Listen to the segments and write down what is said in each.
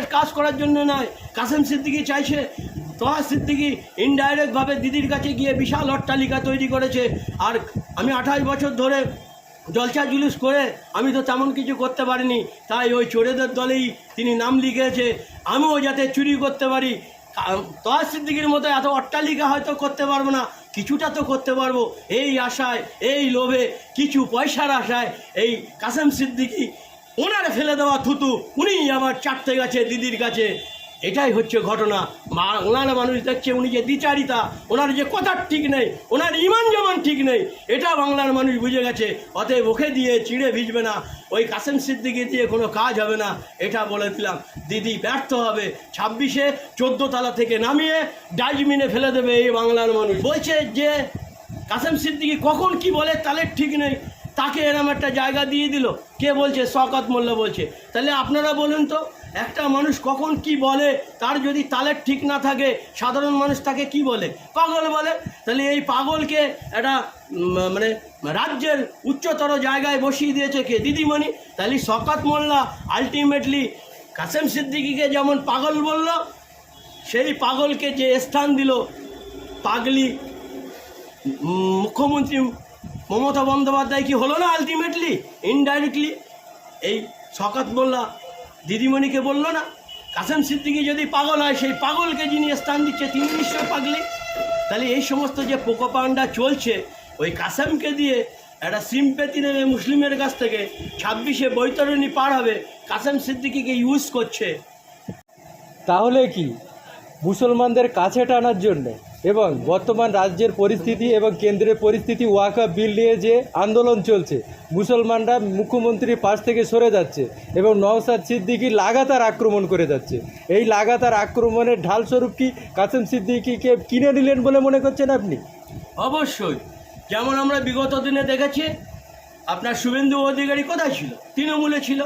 দেশের কাজ করার জন্য নয়। কাসেম সিদ্দিকি চাইছে তোহা সিদ্দিকি ইনডাইরেক্টভাবে দিদির কাছে গিয়ে বিশাল অট্টালিকা তৈরি করেছে। আর আমি আঠাশ বছর ধরে জলসা জুলুস করে আমি তো তেমন কিছু করতে পারিনি। তাই ওই চোরেদের দলেই তিনি নাম লিখেছে আমিও যাতে চুরি করতে পারি। তোহা সিদ্দিকির মতো এত অট্টালিকা হয়তো করতে পারব না। কিছুটা তো করতে পারব। এই আশায়, এই লোভে, কিছু পয়সার আশায় এই কাসেম সিদ্দিকি ওনার ফেলে দেওয়া থুতু, উনি আবার চাটতে গেছে, দিদির কাছে। এটাই হচ্ছে ঘটনা। মা- ওনার মানুষ দেখছে, উনি যে দ্বিচারিতা ওনার যে কথার ঠিক নেই ওনার ইমান যেমন ঠিক নেই, এটা বাংলার মানুষ বুঝে গেছে। অতএব ওকে দিয়ে চিড়ে ভিজবে না, ওই কাসেম সিদ্দিকি দিয়ে কোনো কাজ হবে না, এটা বলে দিলাম। দিদি ব্যর্থ হবে। ছাব্বিশে চোদ্দ তলা থেকে নামিয়ে ডাস্টবিনে ফেলে দেবে এই বাংলার মানুষ। বলছে যে, কাসেম সিদ্দিকি কখন কি বলে তাহলে ঠিক নেই। তাকে এরম একটা জায়গা দিয়ে দিল। কে বলছে? শকত মোল্লা বলছে। তাহলে আপনারা বলুন তো, একটা মানুষ কখন কি বলে? তার যদি তালের ঠিক না থাকে, সাধারণ মানুষ তাকে কি বলে? পাগল বলে। তাহলে এই পাগলকে একটা মানে রাজ্যের উচ্চতর জায়গায় বসিয়ে দিয়েছে কে? দিদিমণি। তাহলে শকত মোল্লা আলটিমেটলি কাসেম সিদ্দিকিকে যেমন পাগল বলল, সেই পাগলকে যে স্থান দিল পাগলি মুখ্যমন্ত্রী মমতা বন্দ্যোপাধ্যায় কি হলো না আলটিমেটলি ইনডাইরেক্টলি এই শকাত মোল্লা দিদিমণিকে বলল না? কাসেম সিদ্দিকি যদি পাগল হয়, সেই পাগলকে যিনি স্থান দিচ্ছে, তিনি নিশ্চয় পাগলি। তাহলে এই সমস্ত যে পোকোপান্ডা চলছে, ওই কাসেমকে দিয়ে একটা সিম্পেতি নেবে মুসলিমের কাছ থেকে, ছাব্বিশে বৈতরণী পার হবে, কাসেম সিদ্দিকিকে ইউজ করছে। তাহলে কি? মুসলমানদের কাছে টানার জন্য এবং বর্তমান রাজ্যের পরিস্থিতি এবং কেন্দ্রের পরিস্থিতি ওয়াকা বিল নিয়ে যে আন্দোলন চলছে, মুসলমানরা মুখ্যমন্ত্রীর পাশ থেকে সরে যাচ্ছে এবং নওসাদ সিদ্দিকি লাগাতার আক্রমণ করে যাচ্ছে। এই লাগাতার আক্রমণের ঢালস্বরূপ কি কাসেম সিদ্দিকিকে কিনে নিলেন বলে মনে করছেন আপনি? অবশ্যই। যেমন আমরা বিগত দিনে দেখেছি, আপনার শুভেন্দু অধিকারী কোথায় ছিল? তৃণমূলে ছিল।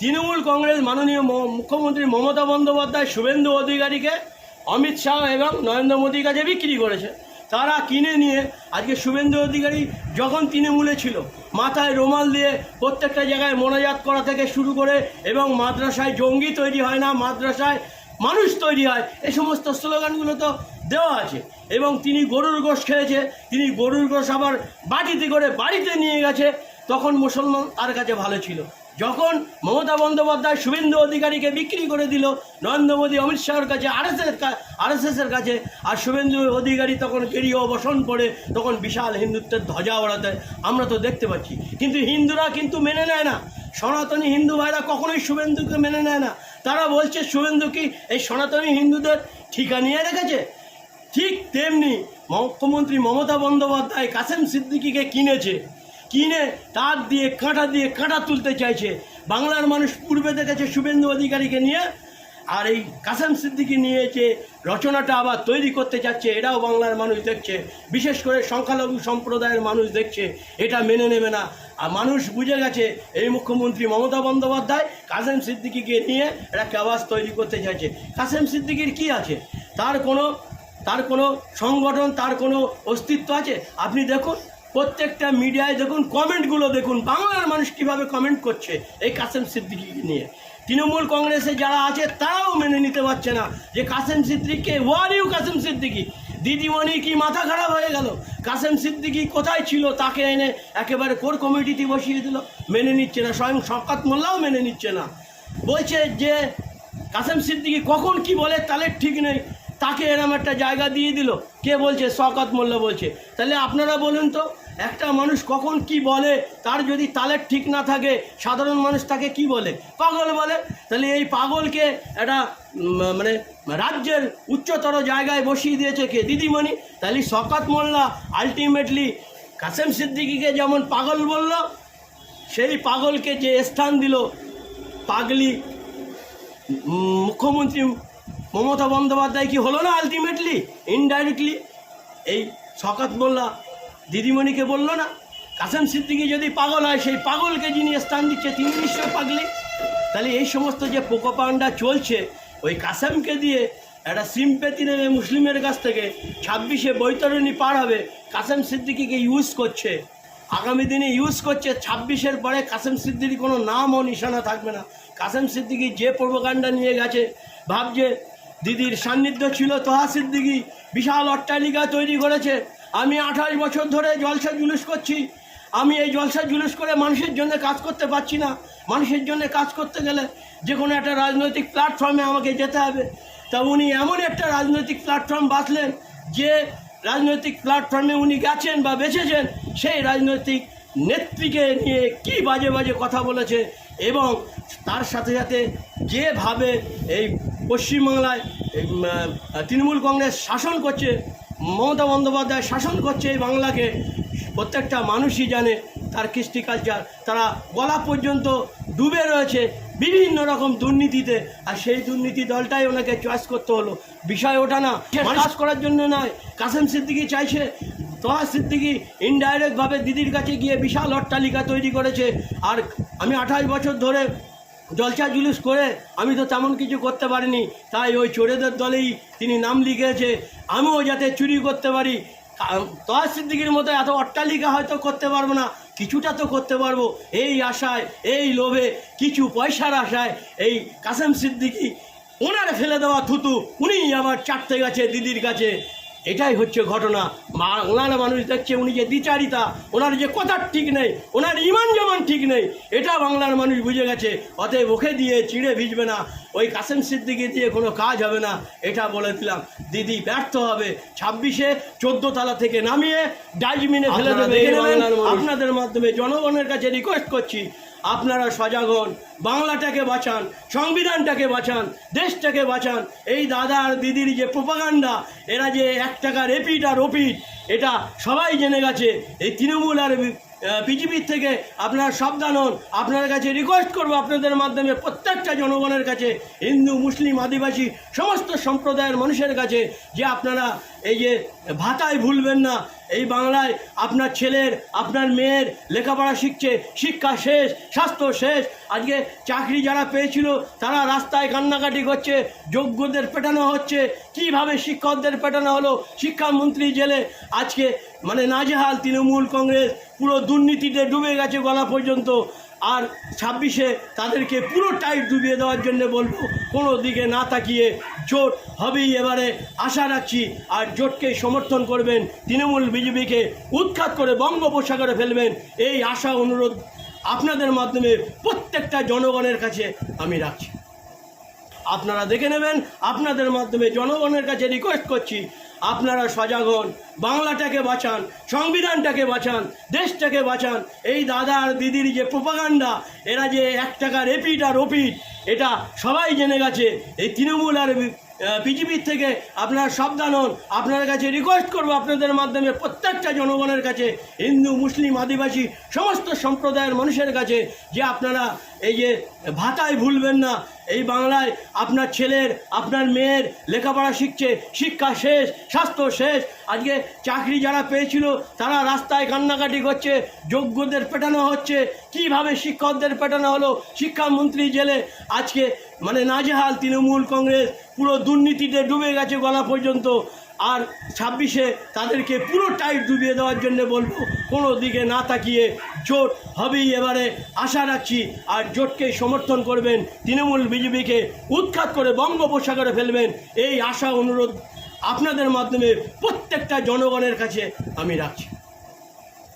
তৃণমূল কংগ্রেস মাননীয় মুখ্যমন্ত্রী মমতা বন্দ্যোপাধ্যায় শুভেন্দু অধিকারীকে অমিত শাহ এবং নরেন্দ্র মোদীর কাছে বিক্রি করেছে। তারা কিনে নিয়ে আজকে শুভেন্দু অধিকারী যখন তৃণমূলে ছিল, মাথায় রোমাল দিয়ে প্রত্যেকটা জায়গায় মোনাজাত করা থেকে শুরু করে এবং মাদ্রাসায় জঙ্গি তৈরি হয় না, মাদ্রাসায় মানুষ তৈরি হয় এই সমস্ত স্লোগানগুলো তো দেওয়া আছে। এবং তিনি গরুর গোশ খেয়েছে, তিনি গরুর গোশ আবার বাটিতে করে বাড়িতে নিয়ে গেছে, তখন মুসলমান তার কাছে ভালো ছিল। যখন মমতা বন্দ্যোপাধ্যায় শুভেন্দু অধিকারীকে বিক্রি করে দিল নরেন্দ্র মোদী অমিত শাহর কাছে আরএসএর আরএসএসের কাছে, আর শুভেন্দু অধিকারী তখন কেরিয়ে অবসন করে তখন বিশাল হিন্দুত্বের ধ্বজা ওড়াতে আমরা তো দেখতে পাচ্ছি। কিন্তু হিন্দুরা কিন্তু মেনে নেয় না। সনাতনী হিন্দু ভাইরা কখনোই শুভেন্দুকে মেনে নেয় না। তারা বলছে, শুভেন্দু কি এই সনাতনী হিন্দুদের ঠিকা নিয়ে রেখেছে? ঠিক তেমনি মুখ্যমন্ত্রী মমতা বন্দ্যোপাধ্যায় কাসেম সিদ্দিকিকে কিনেছে। কিনে তার দিয়ে কাঁটা দিয়ে কাঁটা তুলতে চাইছে। বাংলার মানুষ পূর্বে দেখেছে শুভেন্দু অধিকারীকে নিয়ে, আর এই কাসেম সিদ্দিকি নিয়ে যে রচনাটা আবার তৈরি করতে চাচ্ছে, এটাও বাংলার মানুষ দেখছে। বিশেষ করে সংখ্যালঘু সম্প্রদায়ের মানুষ দেখছে, এটা মেনে নেবে না। আর মানুষ বুঝে গেছে, এই মুখ্যমন্ত্রী মমতা বন্দ্যোপাধ্যায় কাসেম সিদ্দিকিকে নিয়ে একটা ক্যাবাস তৈরি করতে চাইছে। কাসেম সিদ্দিকির কি আছে? তার কোনো তার কোনো সংগঠন, তার কোনো অস্তিত্ব আছে? আপনি দেখুন প্রত্যেকটা মিডিয়ায় দেখুন, কমেন্টগুলো দেখুন, বাংলার মানুষ কীভাবে কমেন্ট করছে, এই কাসেম সিদ্দিকিকে নিয়ে। তৃণমূল কংগ্রেসে যারা আছে, তারাও মেনে নিতে পারছে না যে কাসেম সিদ্দিককে ওয়ার ইউ কাসেম সিদ্দিকি? দিদিমণি কি মাথা খারাপ হয়ে গেল? কাসেম সিদ্দিকি কোথায় ছিল? তাকে এনে একেবারে কোর কমিটিতে বসিয়ে দিল। মেনে নিচ্ছে না, স্বয়ং শকাত মোল্লাও মেনে নিচ্ছে না। বলছে যে, কাসেম সিদ্দিকি কখন কি বলে তালের ঠিক নেই। তাকে এরম একটা জায়গা দিয়ে দিল। কে বলছে? শকাত মোল্লা বলছে। তাহলে আপনারা বলুন তো, একটা মানুষ কখন কি বলে? তার যদি তালের ঠিক না থাকে, সাধারণ মানুষ তাকে কি বলে? পাগল বলে। তাহলে এই পাগলকে একটা মানে রাজ্যের উচ্চতর জায়গায় বসিয়ে দিয়েছে কে? দিদিমণি। তাহলে শকাত মোল্লা আলটিমেটলি কাসেম সিদ্দিকিকে যেমন পাগল বলল, সেই পাগলকে যে স্থান দিল পাগলি মুখ্যমন্ত্রী মমতা বন্দ্যোপাধ্যায় কি হলো না আলটিমেটলি ইনডাইরেক্টলি এই শকাত মোল্লা দিদিমণিকে বলল না? কাসেম সিদ্দিকি যদি পাগল হয়, সেই পাগলকে যিনি স্থান দিচ্ছে, তিনি নিশ্চয় পাগলি। তাহলে এই সমস্ত যে পোকোপান্ডা চলছে, ওই কাসেমকে দিয়ে একটা সিম্পেতি নেবে মুসলিমের কাছ থেকে, ছাব্বিশে বৈতরণী পার হবে, কাসেম সিদ্দিকিকে ইউজ করছে। আগামী দিনে ইউজ করছে, ছাব্বিশের পরে কাসেম সিদ্দিকি কোনো নাম ও নিশানা থাকবে না। কাসেম সিদ্দিকি যে প্রোপাগান্ডা নিয়ে গেছে, ভাবছে দিদির সান্নিধ্য ছিল তোহা সিদ্দিকি বিশাল অট্টালিকা তৈরি করেছে। আমি আঠাশ বছর ধরে জলসা জুলুস করছি। আমি এই জলসা জুলুস করে মানুষের জন্য কাজ করতে পারছি না। মানুষের জন্য কাজ করতে গেলে যে কোনো একটা রাজনৈতিক প্ল্যাটফর্মে আমাকে যেতে হবে। তা উনি এমন একটা রাজনৈতিক প্ল্যাটফর্ম বাঁচলেন যে রাজনৈতিক প্ল্যাটফর্মে উনি গেছেন বা বেছেছেন সেই রাজনৈতিক নেত্রীকে নিয়ে কি বাজে বাজে কথা বলেছে এবং তার সাথে সাথে যেভাবে এই পশ্চিমবাংলায় তৃণমূল কংগ্রেস শাসন করছে, মমতা বন্দ্যোপাধ্যায় শাসন করছে এই বাংলাকে, প্রত্যেকটা মানুষই জানে তার কৃষ্টি কালচার তারা গলা পর্যন্ত ডুবে রয়েছে বিভিন্ন রকম দুর্নীতিতে, আর সেই দুর্নীতি দলটাই ওনাকে চয়েস করতে হলো। বিষয় ওটা না। কাজ করার জন্য নয়, কাসেম সিদ্দিকি চাইছে তোহা সিদ্দিকি ইনডাইরেক্টভাবে দিদির কাছে গিয়ে বিশাল অট্টালিকা তৈরি করেছে। আর আমি আঠাশ বছর ধরে জলসা জুলুস করে আমি তো তেমন কিছু করতে পারিনি। তাই ওই চোরেদের দলেই তিনি নাম লিখেছে আমিও যাতে চুরি করতে পারি। তোহা সিদ্দিকির মতো এত অট্টালিকা হয়তো করতে পারব না। কিছুটা তো করতে পারব। এই আশায়, এই লোভে, কিছু পয়সার আশায় এই কাসেম সিদ্দিকি ওনার ফেলে দেওয়া থুতু উনি আবার চাটতে গেছে দিদির কাছে। এটাই হচ্ছে ঘটনা। ওনার মানুষ দেখছে উনি যে দ্বিচারিতা ওনার যে কথার ঠিক নেই ওনার ইমান যেমন ঠিক নেই এটা বাংলার মানুষ বুঝে গেছে। অতএব ওকে দিয়ে চিড়ে ভিজবে না ওই কাসেম সিদ্দিকি দিয়ে কোনো কাজ হবে না এটা বলে দিলাম দিদি ব্যর্থ হবে ছাব্বিশে চোদ্দ তলা থেকে নামিয়ে ডাস্টবিনে ফেলে দেবে। আপনাদের মাধ্যমে জনগণের কাছে রিকোয়েস্ট করছি আপনারা সজাগ হন বাংলাটাকে বাঁচান, সংবিধানটাকে বাঁচান, দেশটাকে বাঁচান। এই দাদা আর দিদির যে প্রোপাগান্ডা, এরা যে এক টাকা এপিট আর ওপিট, এটা সবাই জেনে গেছে। এই তৃণমূল আর বিজেপির থেকে আপনারা সাবধান হন। আপনার কাছে রিকোয়েস্ট করব আপনাদের মাধ্যমে প্রত্যেকটা জনগণের কাছে, হিন্দু, মুসলিম, আদিবাসী, সমস্ত সম্প্রদায়ের মানুষের কাছে, যে আপনারা এই যে ভাতায় ভুলবেন না, এই বাংলায় আপনার ছেলের, আপনার মেয়ের লেখাপড়া শিখছে, শিক্ষা শেষ, স্বাস্থ্য শেষ, আজকে চাকরি যারা পেয়েছিল, তারা রাস্তায় কান্নাকাটি করছে, যোগ্যদের পেটানো হচ্ছে, কীভাবে শিক্ষকদের পেটানো হলো, শিক্ষামন্ত্রী জেলে আজকে মানে নাজেহাল, তৃণমূল, কংগ্রেস, পুরো দুর্নীতিতে ডুবে গেছে গলা পর্যন্ত। আর ছাব্বিশে তাদেরকে পুরো টাইট ডুবিয়ে দেওয়ার জন্য বলব, কোনো দিকে না তাকিয়ে জোট হবেই এবারে। আশা রাখছি আর জোটকে সমর্থন করবেন, তৃণমূল বিজেপিকে উৎখাত করে বঙ্গোপসাগরে ফেলবেন, এই আশা, অনুরোধ আপনাদের মাধ্যমে প্রত্যেকটা জনগণের কাছে আমি রাখছি। আপনারা দেখে নেবেন, আপনাদের মাধ্যমে জনগণের কাছে রিকোয়েস্ট করছি আপনারা সজাগ হন, বাংলাটাকে বাঁচান, সংবিধানটাকে বাঁচান, দেশটাকে বাঁচান। এই দাদা আর দিদির যে প্রোপাগান্ডা, এরা যে এক টাকার এপিট আর ওপিট, এটা সবাই জেনে গেছে। এই তৃণমূল আর বিজেপির থেকে আপনারা সাবধান হন। আপনার কাছে রিকোয়েস্ট করব আপনাদের মাধ্যমে প্রত্যেকটা জনগণের কাছে, হিন্দু, মুসলিম, আদিবাসী, সমস্ত সম্প্রদায়ের মানুষের কাছে, যে আপনারা এই যে ভাতায় ভুলবেন না, এই বাংলায় আপনার ছেলের, আপনার মেয়ের লেখাপড়া শিখছে, শিক্ষা শেষ, স্বাস্থ্য শেষ, আজকে চাকরি যারা পেয়েছিল, তারা রাস্তায় কান্নাকাটি করছে, যোগ্যদের পেটানো হচ্ছে, কীভাবে শিক্ষকদের পেটানো হলো, শিক্ষামন্ত্রী জেলে আজকে মানে নাজেহাল তৃণমূল কংগ্রেস, পুরো দুর্নীতিতে ডুবে গেছে গলা পর্যন্ত। আর ছাব্বিশে তাদেরকে পুরো টাইট ডুবিয়ে দেওয়ার জন্য বলব, কোনো দিকে না তাকিয়ে জোট হবেই এবারে। আশা রাখছি আর জোটকে সমর্থন করবেন, তৃণমূল বিজেপিকে উৎখাত করে বঙ্গোপসাগরে ফেলবেন, এই আশা অনুরোধ আপনাদের মাধ্যমে প্রত্যেকটা জনগণের কাছে আমি রাখছি।